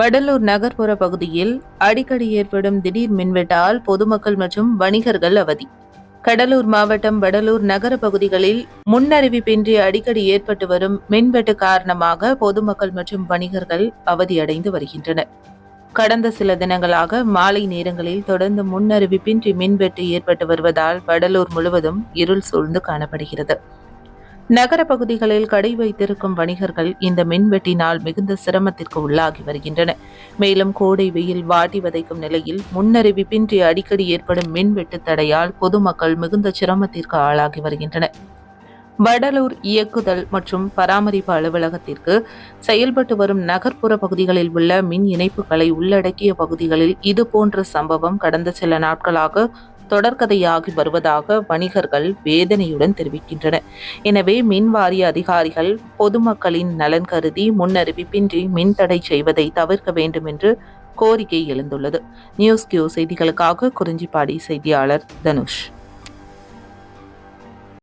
வடலூர் நகர்ப்புற பகுதியில் அடிக்கடி ஏற்படும் திடீர் மின்வெட்டால் பொதுமக்கள் மற்றும் வணிகர்கள் அவதி. கடலூர் மாவட்டம் வடலூர் நகர பகுதிகளில் முன்னறிவிப்பின்றி அடிக்கடி ஏற்பட்டு வரும் மின்வெட்டு காரணமாக பொதுமக்கள் மற்றும் வணிகர்கள் அவதியடைந்து வருகின்றனர். கடந்த சில தினங்களாக மாலை நேரங்களில் தொடர்ந்து முன்னறிவிப்பின்றி மின்வெட்டு ஏற்பட்டு வருவதால் வடலூர் முழுவதும் இருள் சூழ்ந்து காணப்படுகிறது. நகர பகுதிகளில் கடை வைத்திருக்கும் வணிகர்கள் இந்த மின்வெட்டினால் மிகுந்த சிரமத்திற்கு உள்ளாகி வருகின்றனர். மேலும் கோடை வெயில் வாட்டி வதைக்கும் நிலையில் முன்னறிவிப்பின்றி அடிக்கடி ஏற்படும் மின்வெட்டு தடையால் பொதுமக்கள் மிகுந்த சிரமத்திற்கு ஆளாகி வருகின்றனர். வடலூர் இயக்குதல் மற்றும் பராமரிப்பு அலுவலகத்திற்கு செயல்பட்டு வரும் நகர்ப்புற பகுதிகளில் உள்ள மின் இணைப்புகளை உள்ளடக்கிய பகுதிகளில் இதுபோன்ற சம்பவம் கடந்த சில நாட்களாக தொடர்கதையாகி வருவதாக வணிகர்கள் வேதனையுடன் தெரிவிக்கின்றனர் எனவே மின் வாரிய அதிகாரிகள் பொதுமக்களின் நலன் கருதி முன்னறிவிப்பின்றி மின்தடை செய்வதை தவிர்க்க வேண்டும் என்று கோரிக்கை எழுந்துள்ளது. நியூஸ் கியூ செய்திகளுக்காக குறிஞ்சிப்பாடி செய்தியாளர் தனுஷ்.